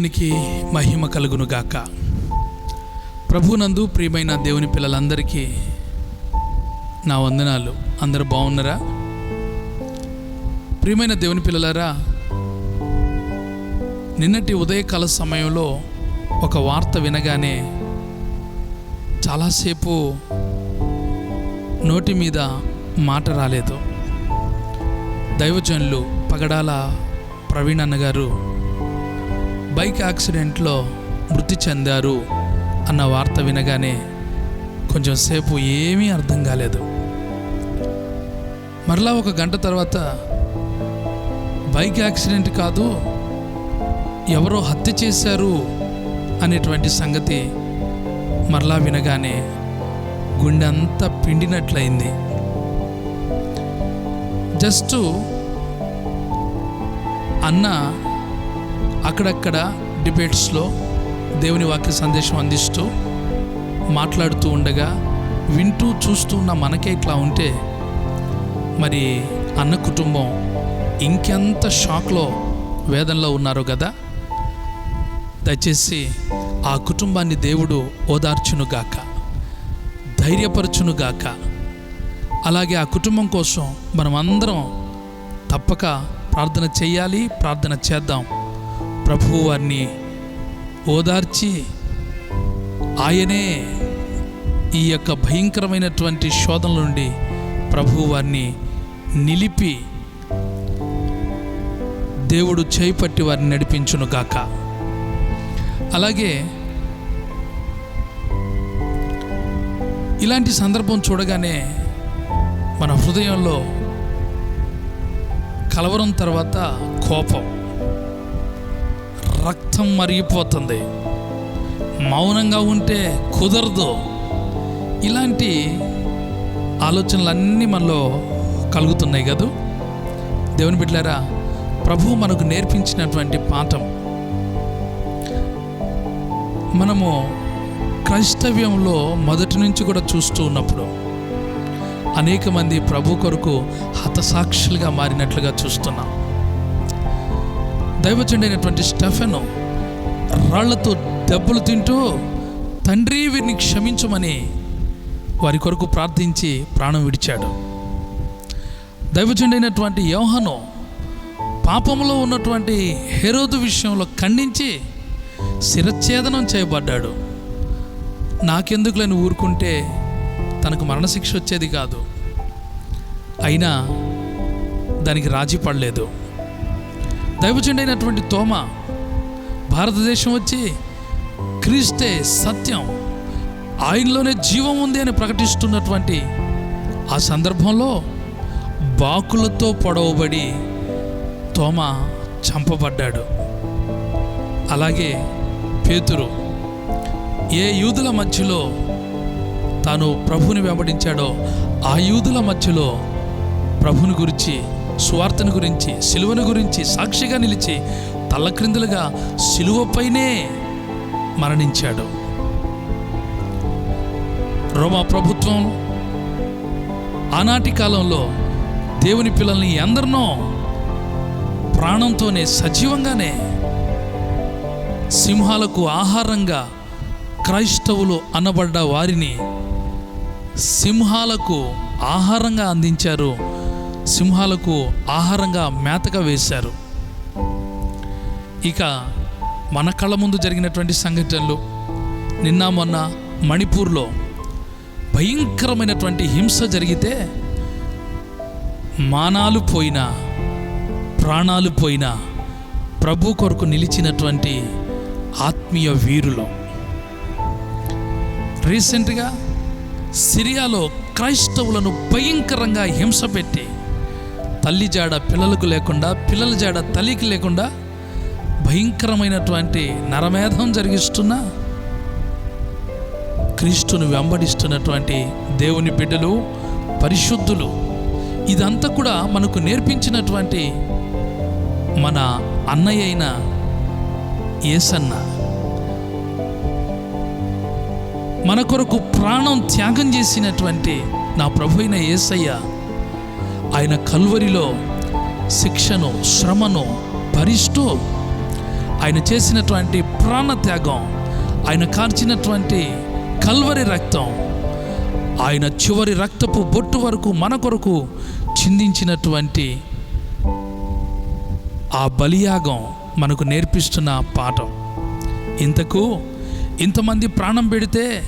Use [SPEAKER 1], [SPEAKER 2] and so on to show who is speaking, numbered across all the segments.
[SPEAKER 1] దేవునికి మహిమ కలుగునుగాక. ప్రభునందు ప్రియమైన దేవుని పిల్లలందరికీ నా వందనాలు. అందరూ బాగున్నారా? ప్రియమైన దేవుని పిల్లలారా నిన్నటి ఉదయకాల సమయంలో ఒక వార్త వినగానే చాలాసేపు నోటి మీద మాట రాలేదు. దైవజనులు పగడాల ప్రవీణ్ అన్నగారు గారు బైక్ యాక్సిడెంట్లో మృతి చెందారు అన్న వార్త వినగానే కొంచెం సేపు ఏమీ అర్థం కాలేదు. మరలా ఒక గంట తర్వాత బైక్ యాక్సిడెంట్ కాదు ఎవరో హత్య చేశారు అనేటువంటి సంగతి మరలా వినగానే గుండె అంతా పిండినట్లయింది. జస్ట్ అన్న అక్కడక్కడ డిబేట్స్లో దేవుని వాక్య సందేశం అందిస్తూ మాట్లాడుతూ ఉండగా వింటూ చూస్తూ ఉన్న మనకే ఇట్లా ఉంటే మరి అన్న కుటుంబం ఇంకెంత షాక్లో వేదనలో ఉన్నారో కదా దయచేసి ఆ కుటుంబాన్ని దేవుడు ఓదార్చునుగాక ధైర్యపరచునుగాక అలాగే ఆ కుటుంబం కోసం మనం అందరం తప్పక ప్రార్థన చేయాలి ప్రార్థన చేద్దాం. ప్రభువు వారిని ఓదార్చి ఆయనే ఈ యొక్క భయంకరమైనటువంటి శోధనల నుండి ప్రభువు వారిని నిలిపి దేవుడు చేపట్టి వారిని నడిపించునుగాక అలాగే ఇలాంటి సందర్భం చూడగానే మన హృదయంలో కలవరం తర్వాత కోపం. రక్తం మరిగిపోతుంది. మౌనంగా ఉంటే కుదరదు. ఇలాంటి ఆలోచనలన్నీ మనలో కలుగుతున్నాయి కదూ? దేవుని బిడ్డలారా ప్రభు మనకు నేర్పించినటువంటి పాఠం. మనము క్రైస్తవ్యంలో మొదటి నుంచి కూడా చూస్తూ ఉన్నప్పుడు అనేక మంది ప్రభు కొరకు హతసాక్షులుగా మారినట్లుగా చూస్తున్నాం. దైవజండైనటువంటి స్టెఫెను రాళ్ళతో దెబ్బలు తింటూ తండ్రి వీరిని క్షమించమని వారి కొరకు ప్రార్థించి ప్రాణం విడిచాడు. దైవజండైనటువంటి యోహను పాపంలో ఉన్నటువంటి హెరోదు విషయంలో ఖండించి శిరఛేదనం చేయబడ్డాడు. నాకెందుకులని ఊరుకుంటే తనకు మరణశిక్ష వచ్చేది కాదు. అయినా దానికి రాజీ పడలేదు. దైవజుడైనటువంటి తోమ భారతదేశం వచ్చి క్రీస్తే సత్యం ఆయనలోనే జీవం ఉంది అని ప్రకటిస్తున్నటువంటి ఆ సందర్భంలో బాకులతో పొడవబడి తోమ చంపబడ్డాడు. అలాగే పేతురు ఏ యూదుల మధ్యలో తాను ప్రభుని వెంబడించాడో ఆ యూదుల మధ్యలో ప్రభుని గురించి సువార్తను గురించి సిలువను గురించి సాక్షిగా నిలిచి తల్లక్రిందులుగా సిలువపైనే మరణించాడు. రోమా ప్రభుత్వం ఆనాటి కాలంలో దేవుని పిల్లల్ని ఎందరినో ప్రాణంతోనే సజీవంగానే సింహాలకు ఆహారంగా క్రైస్తవులు అనబడ్డ వారిని సింహాలకు ఆహారంగా అందించారు. సింహాలకు ఆహారంగా మేతగా వేశారు. ఇక మన కళ్ళ ముందు జరిగినటువంటి సంఘటనలు నిన్న మొన్న మణిపూర్లో భయంకరమైనటువంటి హింస జరిగితే మానాలు పోయినా ప్రాణాలు పోయినా ప్రభు కొరకు నిలిచినటువంటి ఆత్మీయ వీరులు. రీసెంట్గా సిరియాలో క్రైస్తవులను భయంకరంగా హింస పెట్టి తల్లి జాడ పిల్లలకు లేకుండా పిల్లల జాడ తల్లికి లేకుండా భయంకరమైనటువంటి నరమేధం జరిగిస్తున్న క్రీస్తును వెంబడిస్తున్నటువంటి దేవుని బిడ్డలు పరిశుద్ధులు. ఇదంతా కూడా మనకు నేర్పించినటువంటి మన అన్నయ్య అయిన ఏసన్న. మన కొరకు ప్రాణం త్యాగం చేసినటువంటి నా ప్రభు అయిన ఏసయ్య ఆయన కల్వరిలో శిక్షను శ్రమను భరిస్తూ ఆయన చేసినటువంటి ప్రాణ త్యాగం ఆయన కార్చినటువంటి కల్వరి రక్తం ఆయన చివరి రక్తపు బొట్టు వరకు మన కొరకు చిందించినటువంటి ఆ బలియాగం మనకు నేర్పిస్తున్న పాఠం. ఇంతకు ఇంతమంది ప్రాణం పెడితే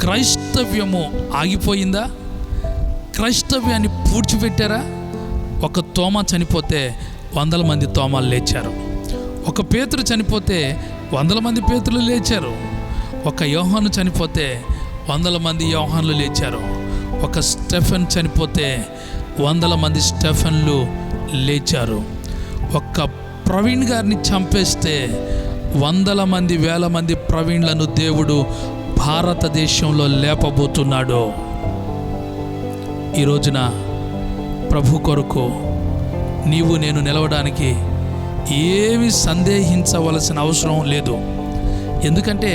[SPEAKER 1] క్రైస్తవ్యము ఆగిపోయిందా? క్రైస్తవ్యాన్ని పూడ్చిపెట్టారా? ఒక తోమ చనిపోతే వందల మంది తోమాలు లేచారు. ఒక పేతురు చనిపోతే వందల మంది పేతులు లేచారు. ఒక యోహాను చనిపోతే వందల మంది యోహాన్లు లేచారు. ఒక స్టెఫెన్ చనిపోతే వందల మంది స్టెఫెన్లు లేచారు. ఒక్క ప్రవీణ్ గారిని చంపేస్తే వందల మంది వేల మంది ప్రవీణ్లను దేవుడు భారతదేశంలో లేపబోతున్నాడు. ఈ రోజున ప్రభు కొరకు నీవు నేను నిలవడానికి ఏమి సందేహించవలసిన అవసరం లేదు. ఎందుకంటే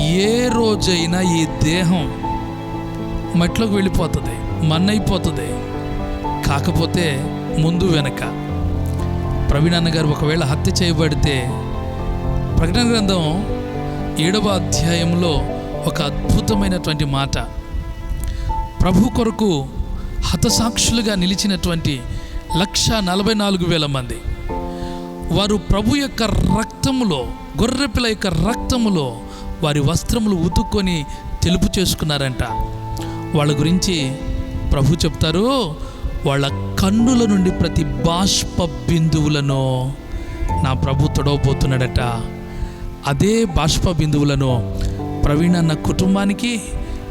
[SPEAKER 1] ఏ రోజైనా ఈ దేహం మట్లోకి వెళ్ళిపోతుంది మన్నైపోతుంది. కాకపోతే ముందు వెనక ప్రవీణ్ అన్నగారు ఒకవేళ హత్య చేయబడితే ప్రకటన గ్రంథం ఏడవ అధ్యాయంలో ఒక అద్భుతమైనటువంటి మాట. ప్రభు కొరకు హతసాక్షులుగా నిలిచినటువంటి లక్ష నలభై నాలుగు వేల మంది. వారు ప్రభు యొక్క రక్తములో గొర్రెపిల్ల యొక్క రక్తములో వారి వస్త్రములు ఉతుక్కొని తెలుపు చేసుకున్నారంట. వాళ్ళ గురించి ప్రభు చెప్తారు వాళ్ళ కన్నుల నుండి ప్రతి బాష్ప బిందువులను నా ప్రభు తొడవబోతున్నాడట. అదే బాష్ప బిందువులను ప్రవీణ్ అన్న కుటుంబానికి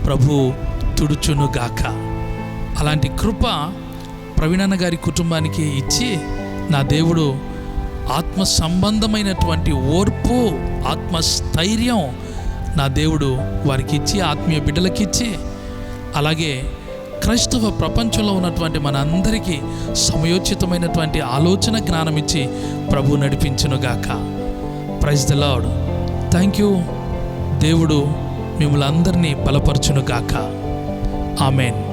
[SPEAKER 1] ప్రభు తుడుచునుగాక. అలాంటి కృప ప్రవీణన్న గారి కుటుంబానికి ఇచ్చి నా దేవుడు ఆత్మ సంబంధమైనటువంటి ఓర్పు ఆత్మ స్థైర్యం నా దేవుడు వారికి ఇచ్చి ఆత్మీయ బిడ్డలకిచ్చి అలాగే క్రైస్తవ ప్రపంచంలో ఉన్నటువంటి మన అందరికీ సమయోచితమైనటువంటి ఆలోచన జ్ఞానం ఇచ్చి ప్రభు నడిపించునుగాక. Praise the lord thank you దేవుడు మిమ్మల్ని అందరినీ బలపరచునుగాక. ఆమెన్